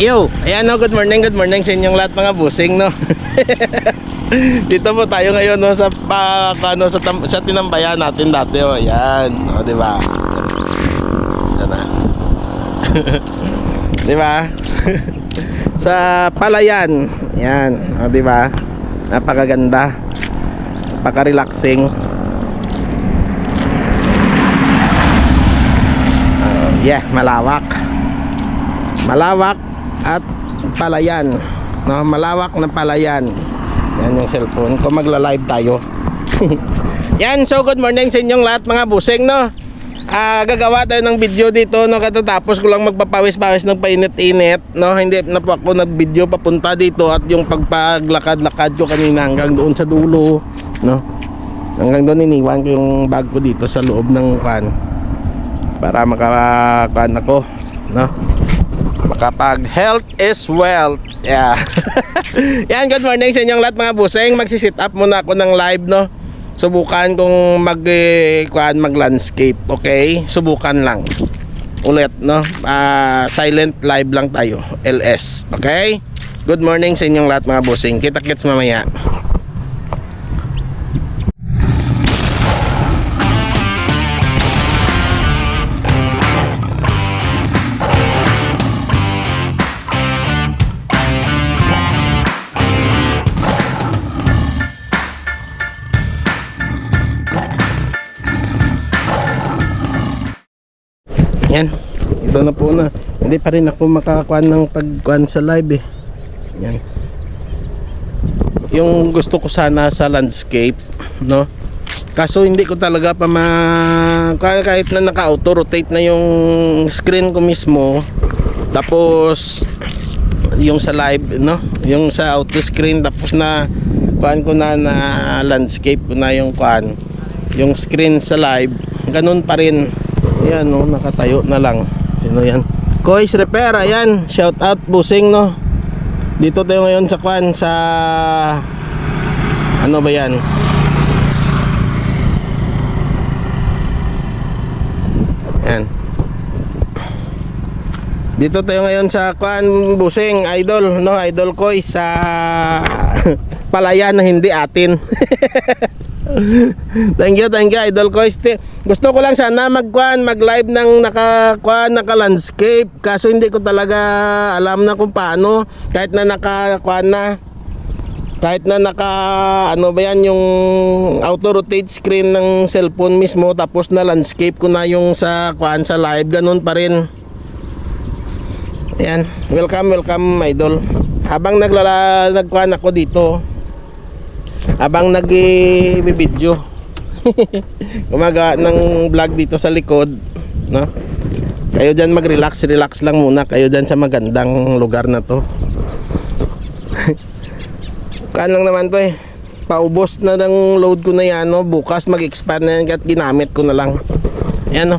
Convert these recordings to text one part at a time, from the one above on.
Yo, ayan no, good morning, good morning sa inyong lahat mga busing no. Dito po tayo ngayon no sa pa, ano sa tam, sa tinambayan natin dati oh. Ayan, oh, di ba? Ayan na. di ba? sa Palayan. Ayan, oh, di ba? Napakaganda. Napaka-relaxing. Oh, yeah, malawak malawak at palayan no? Malawak na palayan. Yan yung cellphone ko. Magla-live tayo. Yan so good morning sa inyong lahat mga busing no? Ah, gagawa tayo ng video dito no? Katatapos ko lang magpapawis-pawis ng painit-init no? Hindi na po ako nag-video papunta dito at yung pagpaglakad-lakad ko kanina hanggang doon sa dulo no? Hanggang doon iniwan ko yung bag ko dito sa loob ng kan para makakan ako no makapag health is wealth. Yeah. Yan good morning sa inyong lahat mga buseng. Magsisit up muna ako ng live no? Subukan kung mag eh, kuan mag landscape okay? Subukan lang. Ulit no? Ah, silent live lang tayo LS okay? Good morning sa inyong lahat mga busing kita kits mamaya Na po na. Hindi pa rin ako makakuan ng pagkuan sa live eh. Yan. Yung gusto ko sana sa landscape, no? Kaso hindi ko talaga pa ma kahit na naka-auto rotate na yung screen ko mismo. Tapos yung sa live, no? Yung sa auto screen tapos na kuan ko na na landscape ko na yung kuan. Yung screen sa live, ganun pa rin. Yan no, nakatayo na lang. Sino yan? Kois Repair, ayan. Shout out busing no. Dito tayo ngayon sa kwan sa ano ba yan? Yan. Dito tayo ngayon sa kwan busing idol no idol kois sa palayan na hindi atin. thank you, thank you, Idol ko. Este, gusto ko lang sana magkuan, mag-live ng nakakuan, naka-landscape. Kaso hindi ko talaga alam na kung paano. Kahit na nakakuan na. Kahit na naka, ano ba yan, yung auto-rotate screen ng cellphone mismo. Tapos na landscape ko na yung sa kuan sa live. Ganun pa rin. Ayan. Welcome, welcome, Idol. Habang naglala, nagkuan ako dito, habang nag-video gumagawa ng vlog dito sa likod no? Kayo dyan mag relax relax lang muna. Kayo dyan sa magandang lugar na to. Kaan lang naman to eh. Paubos na ng load ko na yan no? bukas mag expand na yan at ginamit ko na lang. Yan no?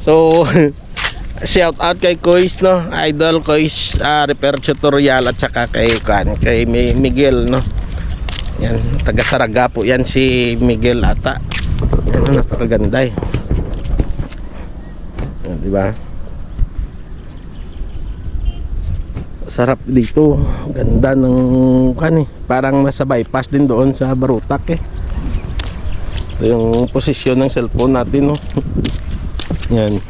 So shout out kay Kois no? Idol Kois ah, repair tutorial at saka kay kan kay Mi- Miguel no yan, taga Saraga po yan si Miguel ata. Yan, napakaganda eh. Di ba? Sarap dito. Ganda ng kan eh. Parang nasa bypass din doon sa Barutak eh. Ito yung posisyon ng cellphone natin no. Yan.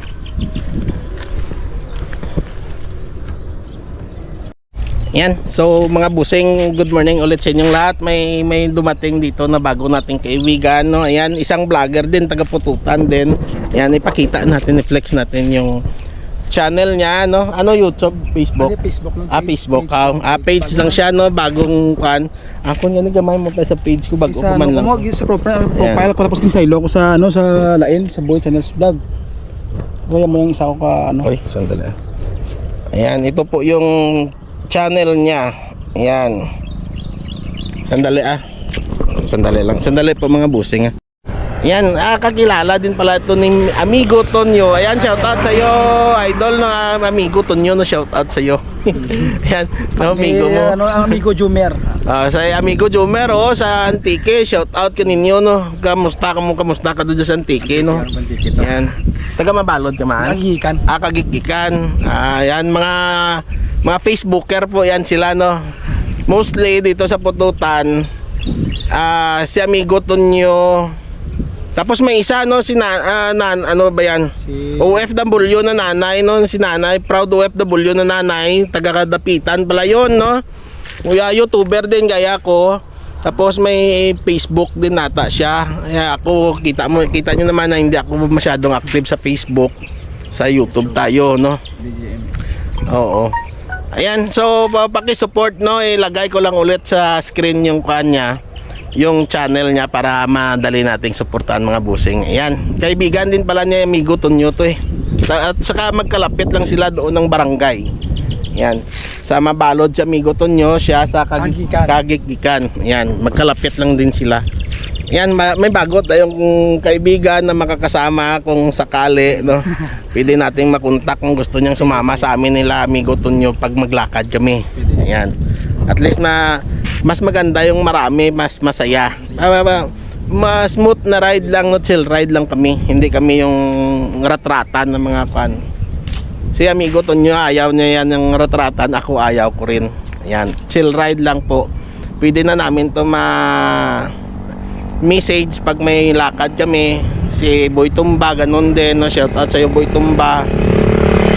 Yan. So mga busing, good morning ulit sa inyong lahat. May may dumating dito na bago nating kaibigan, no. Ayan, isang vlogger din, taga Pututan din. Ayan, ipakita natin, i-flex natin yung channel niya, no. Ano YouTube, Facebook? Ano, Facebook lang. Ah, Facebook. Ah, ah, page lang siya, no. Bagong kan. Ako nga ni gamay mo pa sa page ko bago ko man lang. mo, sa profile, profile ko tapos din sa ilo ko sa ano sa lain sa Boy Channels Vlog. Kaya mo yung isa ko ka ano. Oy, sandali. Ayan, ito po yung channel niya. Ayan. Sandali ah. Sandali lang. Sandali po mga busing ah. Ayan, ah, kakilala din pala ito ni Amigo Tonyo. Ayan, shout out sa iyo, idol na Amigo Tonyo, no shout out sa iyo. Ayan, no, amigo Eh, mo. Ano, ang amigo Jumer. Ah, sa amigo Jomer oh, sa Antique, shout out kaninyo no. Kamusta ka mo, kamusta ka doon sa Antique no. Ayan. Taga mabalod ka man. Nagihikan. Ah, kagigikan. Ah, yan mga mga Facebooker po yan sila no. Mostly dito sa Pututan, ah si Amigo Tonyo. Tapos may isa no si na, ah, nan, ano ba yan? Si... OFW na nanay no, si nanay, proud OFW na nanay, taga Kadapitan pala yun no. Kuya YouTuber din gaya ko. Tapos may Facebook din nata siya. Kaya ako kita mo kita niyo naman na hindi ako masyadong active sa Facebook. Sa YouTube tayo no. Oo. Ayan, so pa- paki-support no, ilagay ko lang ulit sa screen yung kanya, yung channel niya para madali nating suportahan mga busing. Ayan, kaibigan din pala niya amigo Tonyo to eh. At saka magkalapit lang sila doon ng barangay. Ayan, sa Mabalod si amigo Tonyo, siya sa Kagi- Kagikan. Kagikikan. Ayan, magkalapit lang din sila. Yan, ma- may bago tayong kaibigan na makakasama kung sakali, no? Pwede nating makontak kung gusto niyang sumama sa amin nila amigo Tonyo pag maglakad kami. Ayan. At least na mas maganda yung marami, mas masaya. Ah, ah, ah, mas smooth na ride lang, no chill ride lang kami. Hindi kami yung ratratan ng mga pan. Si amigo Tonyo ayaw niya yan yung ratratan, ako ayaw ko rin. Ayan, chill ride lang po. Pwede na namin to ma message pag may lakad kami si Boy Tumba ganun din no? Shout out sa iyo Boy Tumba.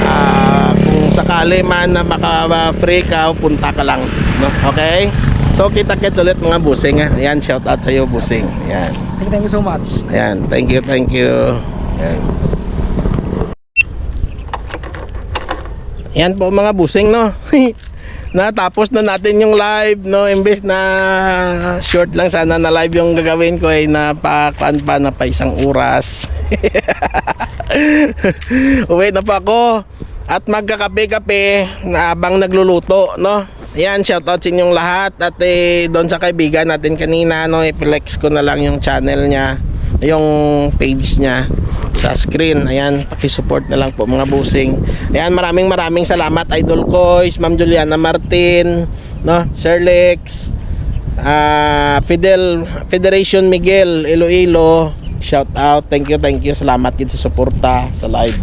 Ah, kung sakali man na maka free ka punta ka lang no? Okay? So kita kits ulit mga busing ha ayan shout out sa iyo busing. Ayan. Thank you, thank you so much. ayan thank you thank you. Ayan. Ayan po mga busing no. Natapos na natin yung live no? Imbes na short lang sana na live yung gagawin ko ay napakuan pa na pa isang oras. Uwi na po ako. At magkakape-kape na habang nagluluto no. Ayan, shoutout sa inyong lahat. At eh, doon sa kaibigan natin kanina no, i-flex ko na lang yung channel niya, yung page niya sa screen. Ayan, paki-support na lang po mga busing. Ayan, maraming maraming salamat Idol Kois, Ma'am Juliana Martin, no, Sir Lex, ah, Fidel Federation Miguel Iloilo. Shout out. Thank you, thank you. Salamat din sa suporta sa live.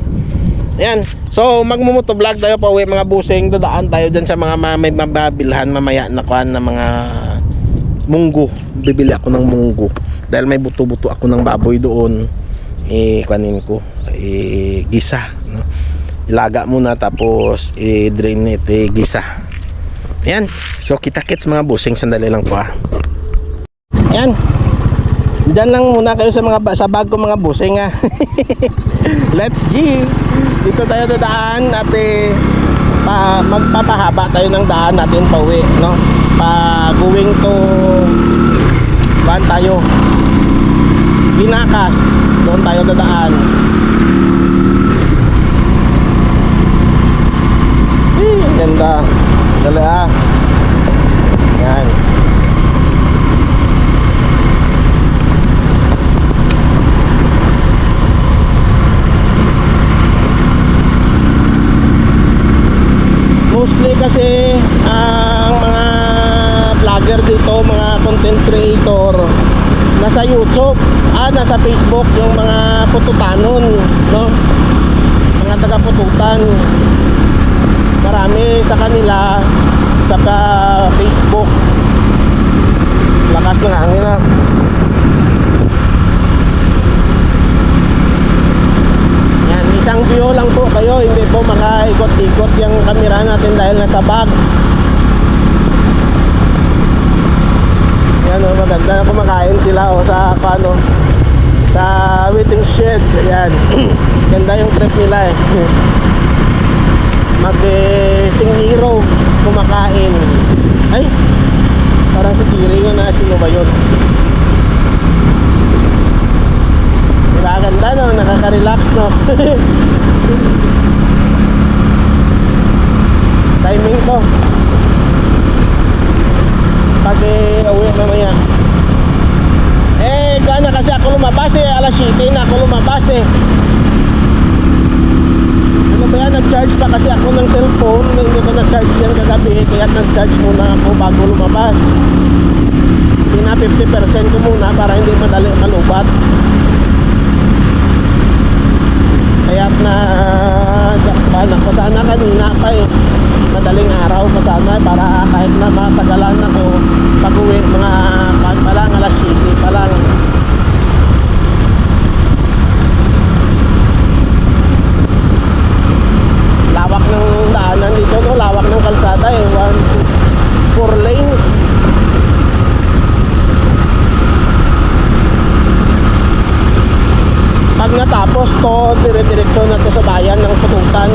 Ayan. So, magmumoto vlog tayo pa uwi mga busing. Dadaan tayo dyan sa mga ma- may mababilhan mamaya na kuan na mga munggo. Bibili ako ng munggo. Dahil may buto-buto ako ng baboy doon. Eh, kuanin ko. Eh, gisa. No? Ilaga muna tapos i-drain it, eh, gisa. Ayan. So, kita-kits mga busing. Sandali lang po ha. Ayan. Diyan lang muna kayo sa mga sa bag ko mga busing ha. Let's G. Dito tayo dadaan at eh, pa, magpapahaba tayo ng daan natin pauwi, no? Pa going to Saan tayo? Ginakas. Doon tayo dadaan. Eh, ang ganda. Dali ah. Yan. mostly kasi ang mga vlogger dito, mga content creator nasa YouTube, ah nasa Facebook yung mga pututanon, no? Mga taga pututan. Marami sa kanila sa ka- Facebook. Lakas ng hangin ah. Yan, isang view lang po kayo, hindi po makaikot-ikot yung kamera natin dahil nasa bag. Yan o, maganda kumakain sila o sa ano, sa waiting shed. Yan. Ganda yung trip nila eh. Mag eh, singiro kumakain. Ay, parang si Chiri nga na sino ba yun? Diba ganda no, nakaka-relax no. Timing to. Eh, uwi mamaya. Eh, kaya na kasi ako lumabas eh, alas 7 na ako lumabas eh. Ano ba yan, nag-charge pa kasi ako ng cellphone, hindi ko na-charge yan kagabi, kaya nag-charge muna ako bago lumabas. Pina 50% ko muna para hindi madali malubat. Kaya na jakpan ako sana kanina pa eh. Madaling araw pa sana para kahit na matagalan ako pag uwi mga lang alas 7 pa lang. Lawak ng daanan dito no? Lawak ng kalsada eh. One two, four lanes. Pag natapos to dire-diretso na to sa bayan ng Pututan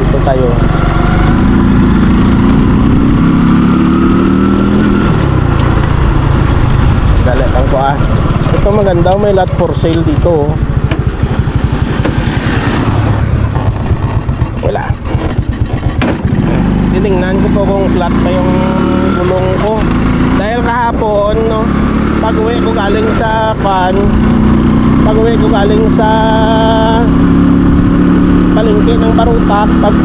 dito tayo Dali lang ko ah. Maganda, may lot for sale dito. Wala. Tiningnan ko po kung flat pa yung gulong ko. Dahil kahapon, no, pag uwi ko galing sa pan, pag uwi ko galing sa palengke ng barutak, pag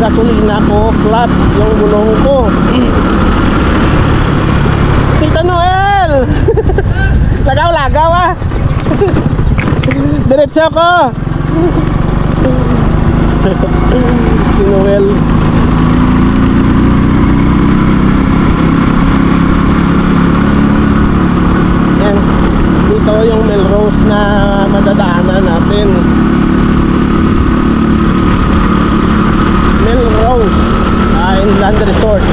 gasolina ko, flat yung gulong ko. Tita Noel! Lagaw-lagaw ah! Diretso ko! si Noel. Yan. Dito yung Melrose na madadaanan natin. Melrose ah, Inland Resort.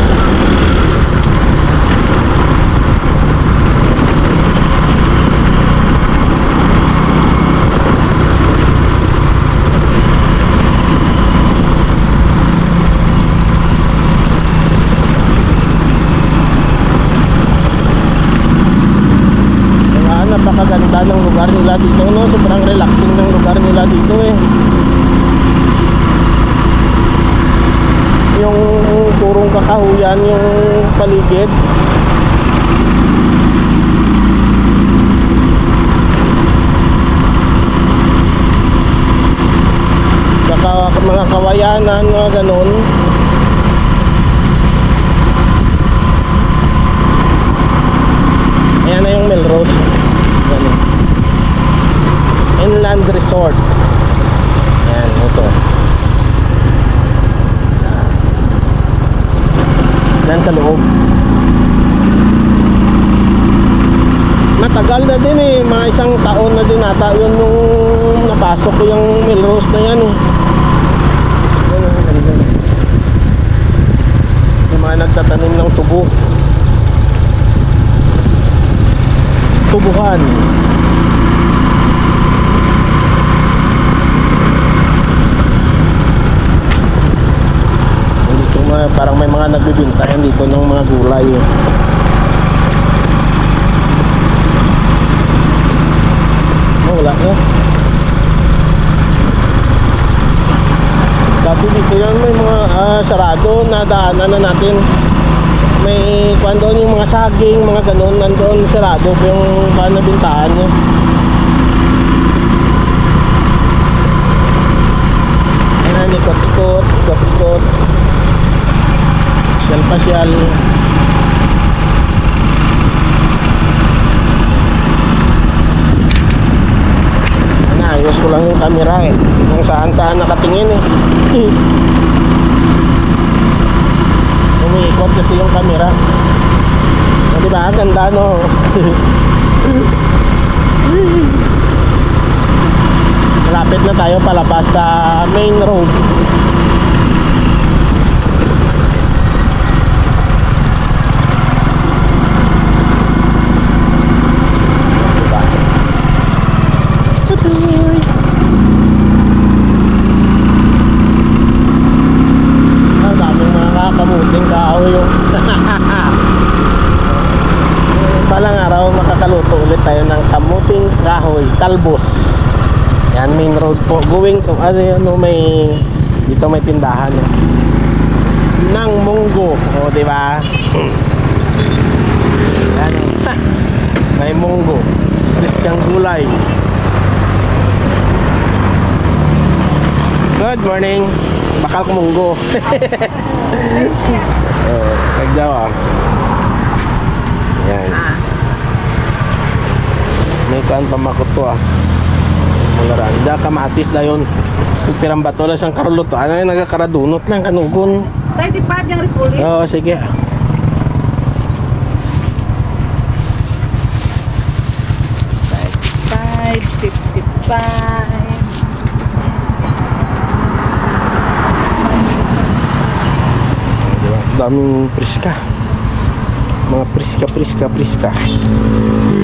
Kaya napakaganda ng lugar nila dito no sobrang relaxing ng lugar nila dito eh yung purong kakahuyan yung paligid Tsaka mga kawayanan mga ganun Ayan na yung Melrose. Ganun. Inland Resort. Ayan, ito. Yan sa loob. Matagal na din eh, mga isang taon na din ata yun nung napasok ko yung Melrose na yan eh. Yan ang ganda. Yung mga nagtatanim ng tubo. tubuhan. Dito mga, parang may mga nagbibintayan dito ng mga gulay. eh. Oh, wala na. Dati dito yan may sarado na daanan na natin may kwan doon yung mga saging, mga ganun, nandoon sarado yung kwan na bintahan niya. Ayan, ikot-ikot, ikot-ikot. Pasyal-pasyal. Naayos ko lang yung camera eh. Kung saan-saan nakatingin eh. umiikot kasi yung camera. O, di ba? Ganda no? Malapit na tayo palabas sa main road diba Tutoy! Ang daming mga kakamuting kahoy yung Balang araw makakaluto ulit tayo ng kamuting kahoy, talbos. Yan main Going to ano no, may dito may tindahan. No? Ng munggo, o di ba? Yan. oh. may munggo. Friskang gulay. Good morning. Bakal kumunggo. oh, kagjawa. Yan. May kan pamakuto ah. Mga randa, kamatis. Yung pirang bato lang siyang karuluto. Ano yung nagkakaradunot lang kanugon. 35 yung repuli. Oo, sige. Fifty-five. Diba? Daming priska. Mga priska, priska, priska.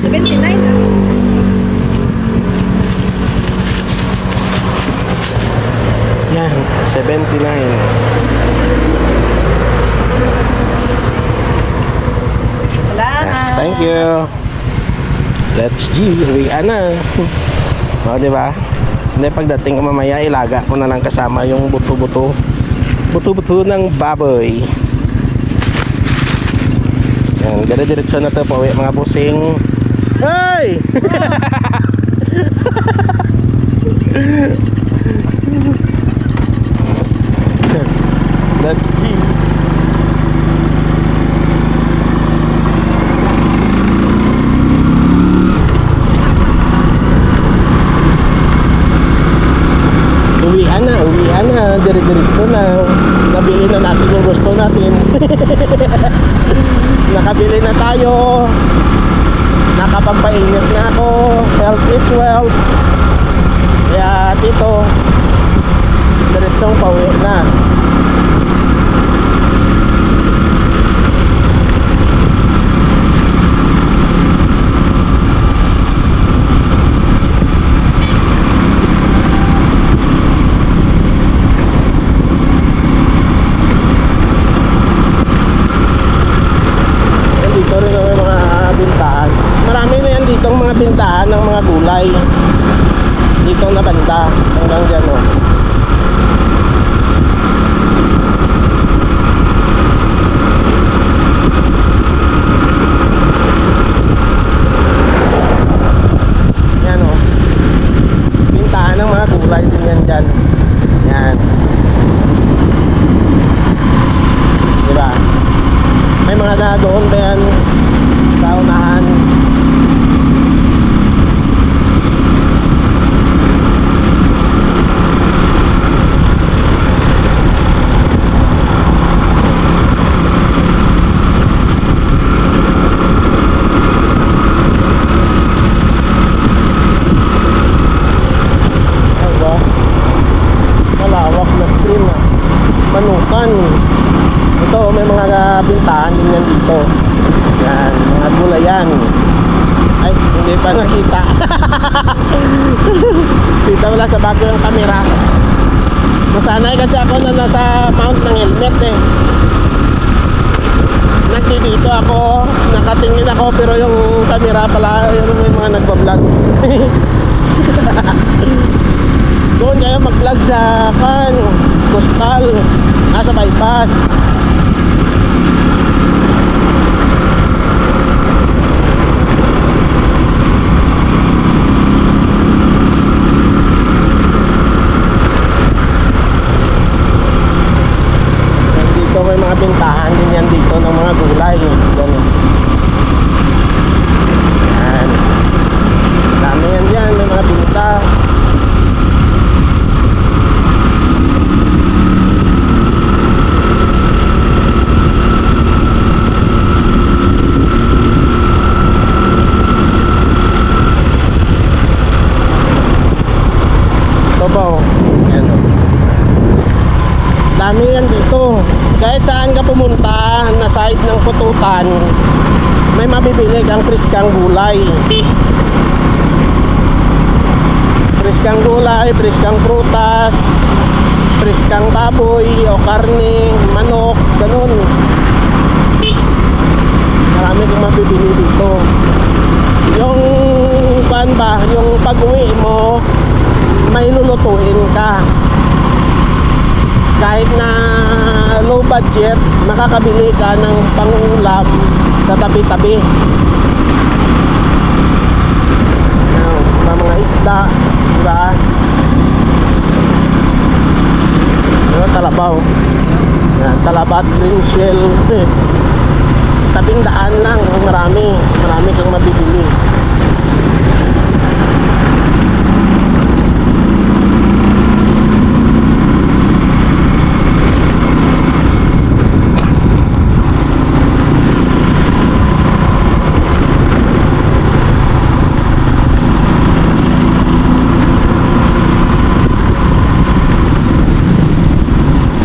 79 ah. Yan, 79. Salamat. Thank you. Let's G, uwian na. O, di ba? Hindi, pagdating ko mamaya, ilaga ko na lang kasama yung buto-buto. Buto-buto ng baboy. Yan, dire-diretso na to pauwi mga busing. Hey! Let's G. Uwian na, uwian na, dire-diretso na. Nabili na natin yung gusto natin. Nakabili na tayo. Nakapagpainit na ako. Health is wealth. Kaya dito, diretsong pauwi na. Yan dito rin ang mga bintahan. Marami na yan dito ang mga bintahan ng mga gulay. Dito na banda hanggang dyan oh. Yan oh. Bintahan ng mga gulay din yan dyan. Yan. Diba? May mga na doon ba yan sa unahan? Ay, ba? Malawak na screen ah. Manukan. Ito, may mga bintahan din yan dito. Yan, mga gulayan. Ay, hindi pa nakita. Kita wala sa bago yung camera. Nasanay kasi ako na nasa mount ng helmet eh. Nagdidito ako, nakatingin ako pero yung camera pala, yun may mga nagbablog. Doon kayo mag-vlog sa kan, coastal, nasa bypass. Dito may mga bintahan din yan dito ng mga gulay. Yan. Yan. Dami yan dyan, may mga binta. Ito ba oh? Yan oh. Dami yan dito. Kahit saan ka pumunta na side pututan, may mabibili kang priskang gulay. Priskang gulay, priskang prutas, priskang baboy o karne, manok, ganun. Marami kang mabibili dito. Yung ban ba, yung pag-uwi mo, may lulutuin ka kahit na low budget, makakabili ka ng pangulam sa tabi-tabi. Yan, mga mga isda, di ba? Ano, Talabaw. Yan, Talabat Green Shell. Sa tabing daan lang, marami. Marami kang mabibili.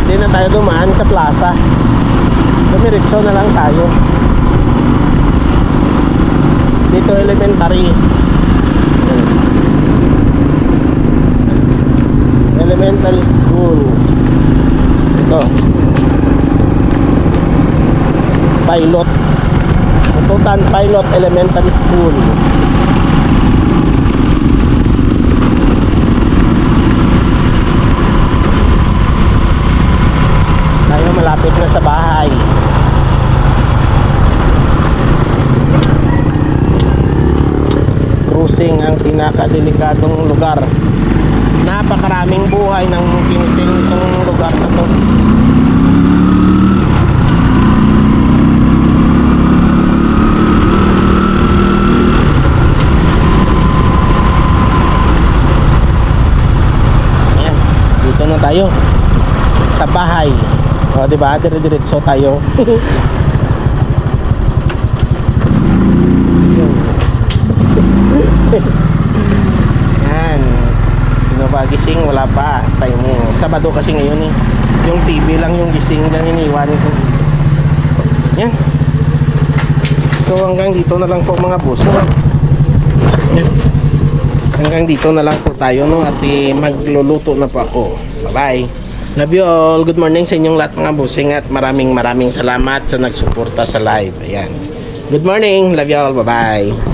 Hindi na tayo dumaan sa plaza. Dumiretso na lang tayo. Dito elementary. Elementary school. Ito. Pilot. Tututan Pilot Elementary School. Tayo malapit na sa bahay. Cruising ang pinakadelikadong lugar. Napakaraming buhay ng kinitil nitong lugar na to. Ayan, dito na tayo sa bahay. O, di ba? Dire-diretso tayo. Gising? Wala pa. Timing. Sabado kasi ngayon eh. Yung TV lang yung gising lang iniwan ko. Yan. So hanggang dito na lang po mga boss. Yan. Hanggang dito na lang po tayo no at eh, magluluto na po ako. Bye-bye. Love you all. Good morning sa inyong lahat mga busing at maraming maraming salamat sa nagsuporta sa live. Ayan. Good morning. Love you all. Bye-bye.